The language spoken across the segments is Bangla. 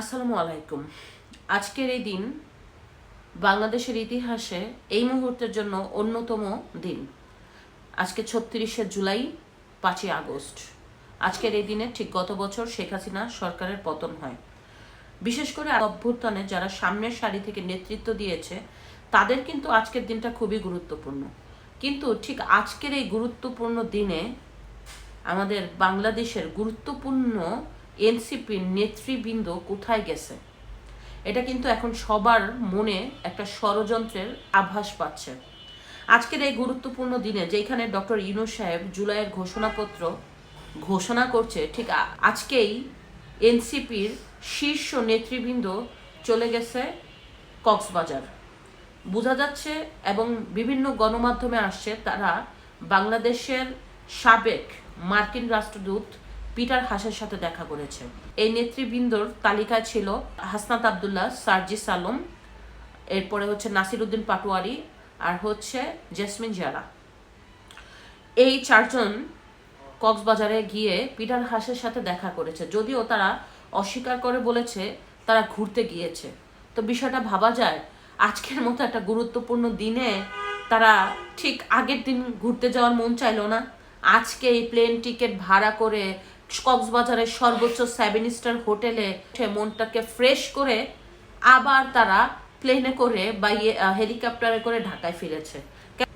আসসালামু আলাইকুম। আজকের এই দিন বাংলাদেশের ইতিহাসে এই মুহূর্তের জন্য অন্যতম দিন। আজকে ছত্রিশে জুলাই, পাঁচই আগস্ট। আজকের এই দিনে ঠিক গত বছর শেখ হাসিনা সরকারের পতন হয়। বিশেষ করে অভ্যুত্থানে যারা সামনের সারি থেকে নেতৃত্ব দিয়েছে, তাদের কিন্তু আজকের দিনটা খুবই গুরুত্বপূর্ণ। কিন্তু ঠিক আজকের এই গুরুত্বপূর্ণ দিনে আমাদের বাংলাদেশের গুরুত্বপূর্ণ এনসিপির নেতৃবৃন্দ কোথায় গেছে? এটা কিন্তু এখন সবার মনে একটা ষড়যন্ত্রের আভাস পাচ্ছে। আজকের এই গুরুত্বপূর্ণ দিনে যেখানে ডক্টর ইনু সাহেব জুলাইয়ের ঘোষণাপত্র ঘোষণা করছে, ঠিক আজকেই এনসিপির শীর্ষ নেতৃবৃন্দ চলে গেছে কক্সবাজার। বোঝা যাচ্ছে এবং বিভিন্ন গণমাধ্যমে আসছে তারা বাংলাদেশের সাবেক মার্কিন রাষ্ট্রদূত পিটার হাসের সাথে দেখা করেছে। এই নেতৃবৃন্দর তালিকায় ছিল হাসনাত আবদুল্লাহ, সার্জিস সালম এরপরে হচ্ছে নাসিরুদ্দিন পাটোয়ারি আর হচ্ছে জেসমিন জারা এই চারজন কক্সবাজারে গিয়ে পিটার হাসের সাথে দেখা করেছে। যদিও তারা অস্বীকার করে বলেছে তারা ঘুরতে গিয়েছে। তো বিষয়টা ভাবা যায়, আজকের মতো একটা গুরুত্বপূর্ণ দিনে তারা ঠিক আগের দিন ঘুরতে যাওয়ার মন চাইলো না। আজকে এই প্লেন টিকিট ভাড়া করে কক্সবাজারের সর্বোচ্চ সেভেন স্টার হোটেলে মনটাকে ফ্রেশ করে আবার তারা প্লেনে করে বা ইয়ে, হেলিকপ্টারে করে ঢাকায় ফিরেছে।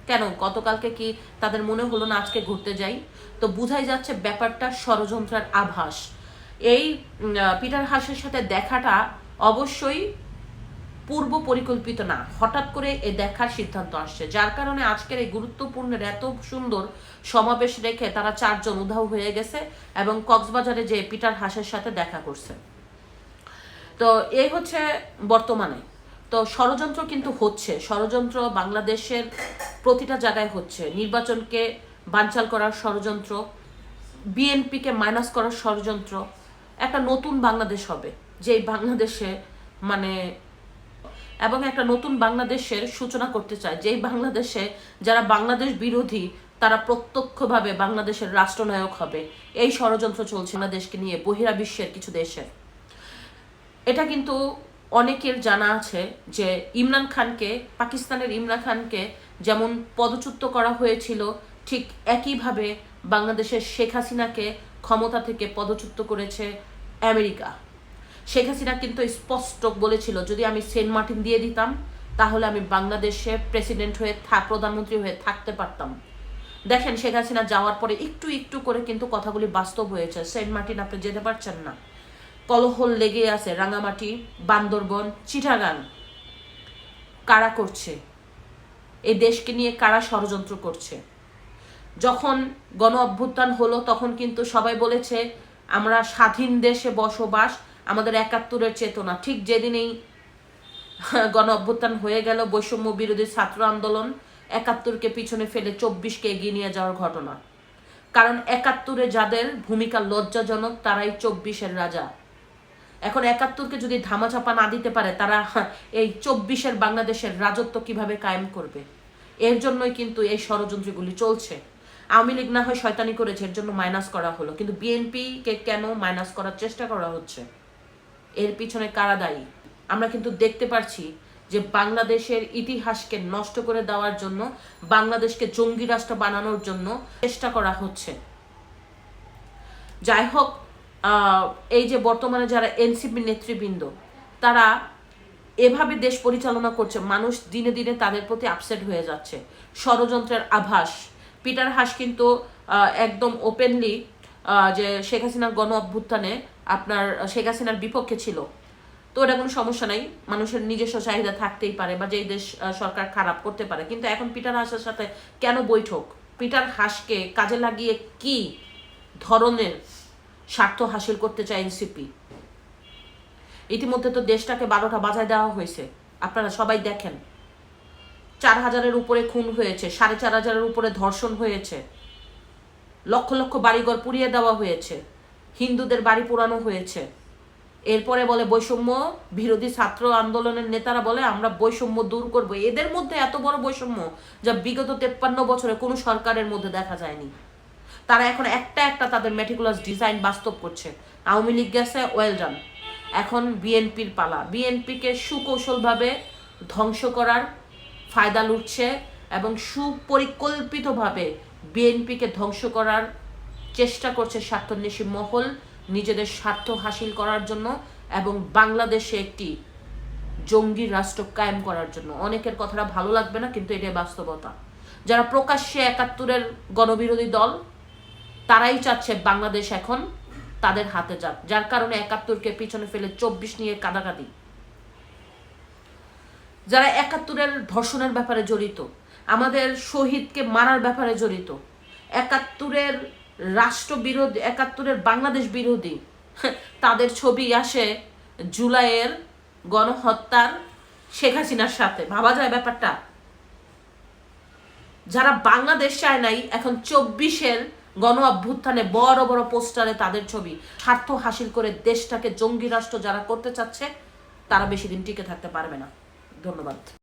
কেন? গতকালকে কি তাদের মনে হলো না আজকে ঘুরতে যাই? তো বোঝাই যাচ্ছে ব্যাপারটা ষড়যন্ত্রের আভাস। এই পিটার হাসের সাথে দেখাটা অবশ্যই পূর্ব পরিকল্পিত না। হঠাৎ করে এ দেখার সিদ্ধান্ত আসছে। যার কারণে আজকের এই গুরুত্বপূর্ণের এত সুন্দর সমাবেশ রেখে তারা চারজন উধাও হয়ে গেছে এবং কক্সবাজারে যে পিটার হাসের সাথে দেখা করছে। তো এই হচ্ছে বর্তমানে। তো ষড়যন্ত্র কিন্তু হচ্ছে। ষড়যন্ত্র বাংলাদেশের প্রতিটা জায়গায় হচ্ছে। নির্বাচনকে বানচাল করার ষড়যন্ত্র, বিএনপিকে মাইনাস করার ষড়যন্ত্র, একটা নতুন বাংলাদেশ হবে। যেই বাংলাদেশে মানে এবং একটা নতুন বাংলাদেশের সূচনা করতে চায়। যেই বাংলাদেশে যারা বাংলাদেশ বিরোধী, তারা প্রত্যক্ষভাবে বাংলাদেশের রাষ্ট্রনায়ক হবে। এই ষড়যন্ত্র চলছে বাংলাদেশকে নিয়ে, বহিরা বিশ্বের কিছু দেশে। এটা কিন্তু অনেকের জানা আছে যে ইমরান খানকে, পাকিস্তানের ইমরান খানকে যেমন পদচ্যুত করা হয়েছিল, ঠিক একইভাবে বাংলাদেশের শেখ হাসিনাকে ক্ষমতা থেকে পদচ্যুত করেছে আমেরিকা। শেখ হাসিনা কিন্তু স্পষ্ট বলেছিল, যদি আমি সেন্ট মার্টিন দিয়ে দিতাম, তাহলে আমি বাংলাদেশে প্রেসিডেন্ট হয়ে থা- প্রধানমন্ত্রী হয়ে থাকতে পারতাম। দেখেন, শেখ হাসিনা যাওয়ার পরে একটু একটু করে কিন্তু কথাগুলি বাস্তব হয়েছে। সেন্ট মার্টিন আপনি যেতে পারছেন না। কলহল লেগে আছে, রাঙামাটি, বান্দরবন, চিটাগাং। কারা করছে? এই দেশকে নিয়ে কারা ষড়যন্ত্র করছে? যখন গণ অভ্যুত্থান হলো, তখন কিন্তু সবাই বলেছে, আমরা স্বাধীন দেশে বসবাস আমাদের একাত্তরের চেতনা। ঠিক যেদিনেই গণ অভ্যুত্থান হয়ে গেল, বৈষম্য বিরোধী ছাত্র আন্দোলন একাত্তরকে পিছনে ফেলে চব্বিশকে এগিয়ে নিয়ে যাওয়ার ঘটনা। কারণ একাত্তরে যাদের ভূমিকা লজ্জাজনক, তারাই চব্বিশের রাজা। এখন একাত্তরকে যদি ধামাচাপা না দিতে পারে, তারা এই চব্বিশের বাংলাদেশের রাজত্ব কীভাবে কায়েম করবে? এর জন্যই কিন্তু এই ষড়যন্ত্রগুলি চলছে। আওয়ামী লীগ না হয় শয়তানি করেছে, এর জন্য মাইনাস করা হলো। কিন্তু বিএনপি কে কেন মাইনাস করার চেষ্টা করা হচ্ছে? এর পিছনে কারা দায়ী? আমরা কিন্তু দেখতে পারছি যে বাংলাদেশের ইতিহাসকে নষ্ট করে দেওয়ার জন্য, বাংলাদেশকে জঙ্গি রাষ্ট্র বানানোর জন্য চেষ্টা করা হচ্ছে। যাই হোক এই যে বর্তমানে যারা এনসিপি নেতৃবৃন্দ, তারা এভাবে দেশ পরিচালনা করছে, মানুষ দিনে দিনে তাদের প্রতি আপসেট হয়ে যাচ্ছে। ষড়যন্ত্রের আভাস। পিটার হাস কিন্তু একদম ওপেনলি যে শেখ হাসিনার গণ অভ্যুত্থানে আপনার, শেখ হাসিনার বিপক্ষে ছিল। তো এটা কোনো সমস্যা নাই। মানুষের নিজস্ব চাহিদা থাকতেই পারে বা যেই দেশ সরকার খারাপ করতে পারে। কিন্তু এখন পিটার হাসের সাথে কেন বৈঠক? পিটার হাসকে কাজে লাগিয়ে কি ধরনের স্বার্থ হাসিল করতে চায় এনসিপি? ইতিমধ্যে তো দেশটাকে বারোটা বাজায় দেওয়া হয়েছে। আপনারা সবাই দেখেন। চার হাজারের উপরে খুন হয়েছে, সাড়ে চার হাজারের উপরে ধর্ষণ হয়েছে, লক্ষ লক্ষ বাড়িঘর পুড়িয়ে দেওয়া হয়েছে। হিন্দুদের বাড়ি পোড়ানো হয়েছে। এরপরে বলে বৈষম্য বিরোধী ছাত্র আন্দোলনের নেতারা বলে, আমরা বৈষম্য দূর করব। এদের মধ্যে এত বড় বৈষম্য যা বিগত তেপ্পান্ন বছরে কোনো সরকারের মধ্যে দেখা যায়নি। তারা এখন একটা একটা তাদের মেটিকুলাস ডিজাইন বাস্তব করছে। আওয়ামী লীগ গেছে ওয়েল ডান এখন বিএনপির পালা। বিএনপিকে সুকৌশলভাবে ধ্বংস করার ফায়দা লুটছে এবং সুপরিকল্পিতভাবে বিএনপিকে ধ্বংস করার চেষ্টা করছে স্বার্থন্বেষী মহল নিজেদের স্বার্থ হাসিল করার জন্য এবং বাংলাদেশে একটি জঙ্গি রাষ্ট্র কায়েম করার জন্য। অনেকের কথাটা ভালো লাগবে না, কিন্তু এটাই বাস্তবতা। যারা প্রকাশ্যে একাত্তরের গণবিরোধী দল, তারাই চাচ্ছে বাংলাদেশ এখন তাদের হাতে যাক। যার কারণে একাত্তরকে পিছনে ফেলে চব্বিশ নিয়ে কাদাকাদি। যারা একাত্তরের ধর্ষণের ব্যাপারে জড়িত, আমাদের শহীদকে মারার ব্যাপারে জড়িত, একাত্তরের রাষ্ট্র বিরোধী একাত্তরের বাংলাদেশ বিরোধী, তাদের ছবি আসে জুলাইয়ের গণহত্যার শেখ হাসিনার সাথে। ভাবা যায় ব্যাপারটা? যারা বাংলাদেশ চায় নাই, এখন চব্বিশের গণ অভ্যুত্থানে বড় বড় পোস্টারে তাদের ছবি। স্বার্থ হাসিল করে দেশটাকে জঙ্গি রাষ্ট্র যারা করতে চাচ্ছে, তারা বেশি দিন টিকে থাকতে পারবে না। ধন্যবাদ।